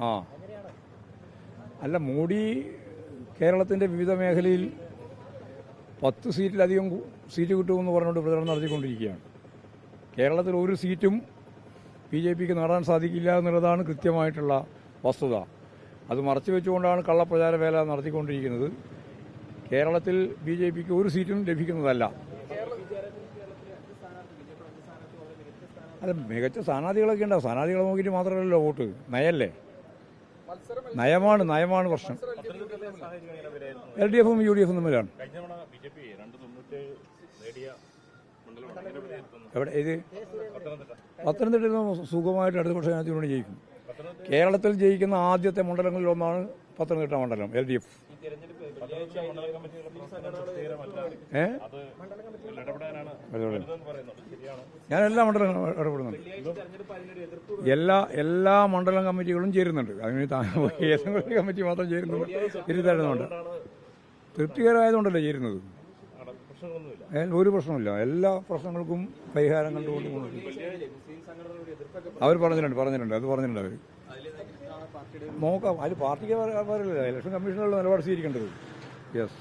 ആ. അല്ല മോഡി കേരളത്തിന്റെ വിവിധ മേഖലയിൽ പത്ത് സീറ്റിലധികം സീറ്റ് കിട്ടുമെന്ന് പറഞ്ഞുകൊണ്ട് പ്രചരണം നടത്തിക്കൊണ്ടിരിക്കുകയാണ്. കേരളത്തിൽ ഒരു സീറ്റും ബി ജെ പിക്ക് നേടാൻ സാധിക്കില്ല എന്നുള്ളതാണ് കൃത്യമായിട്ടുള്ള വസ്തുത. അത് മറച്ചു വെച്ചുകൊണ്ടാണ് കള്ളപ്രചാര വേല നടത്തിക്കൊണ്ടിരിക്കുന്നത്. കേരളത്തിൽ ബി ജെ പിക്ക് ഒരു സീറ്റും ലഭിക്കുന്നതല്ല. അല്ല മികച്ച സ്ഥാനാർത്ഥികളൊക്കെ ഉണ്ടാവും. സ്ഥാനാർത്ഥികളെ നോക്കിയിട്ട് മാത്രമല്ലല്ലോ വോട്ട്. നയല്ലേ? നയമാണ് നയമാണ് പ്രശ്നം. എൽ ഡി എഫും യു ഡി എഫും തമ്മിലാണ്. എവിടെ? ഇത് പത്തനംതിട്ട പത്തനംതിട്ടയിൽ സുഖമായിട്ട് ഇടതുപക്ഷ ജനാധിപത്യം ജയിക്കും കേരളത്തിൽ ജയിക്കുന്ന ആദ്യത്തെ മണ്ഡലങ്ങളിൽ ഒന്നാണ് പത്തനംതിട്ട മണ്ഡലം എൽ ഡി എഫ്. ഞാൻ എല്ലാ മണ്ഡലങ്ങളും ഇടപെടുന്നുണ്ട്. എല്ലാ എല്ലാ മണ്ഡലം കമ്മിറ്റികളും ചേരുന്നുണ്ട്. അതിന് ഏതെങ്കിലും കമ്മിറ്റി മാത്രം ചേരുന്നുണ്ട് തിരുത്തരുന്നുണ്ട് തൃപ്തികരമായതുകൊണ്ടല്ലേ ചേരുന്നത്? ഒരു പ്രശ്നമില്ല എല്ലാ പ്രശ്നങ്ങൾക്കും പരിഹാരം കണ്ടുകൊണ്ട് അവർ പറഞ്ഞിട്ടുണ്ട് പറഞ്ഞിട്ടുണ്ട് അത് പറഞ്ഞിട്ടുണ്ട് അവർ നോക്കാം അതിൽ പാർട്ടിക്ക് ഇലക്ഷൻ കമ്മീഷനുള്ള നിലപാട് സ്വീകരിക്കേണ്ടത്. യെസ്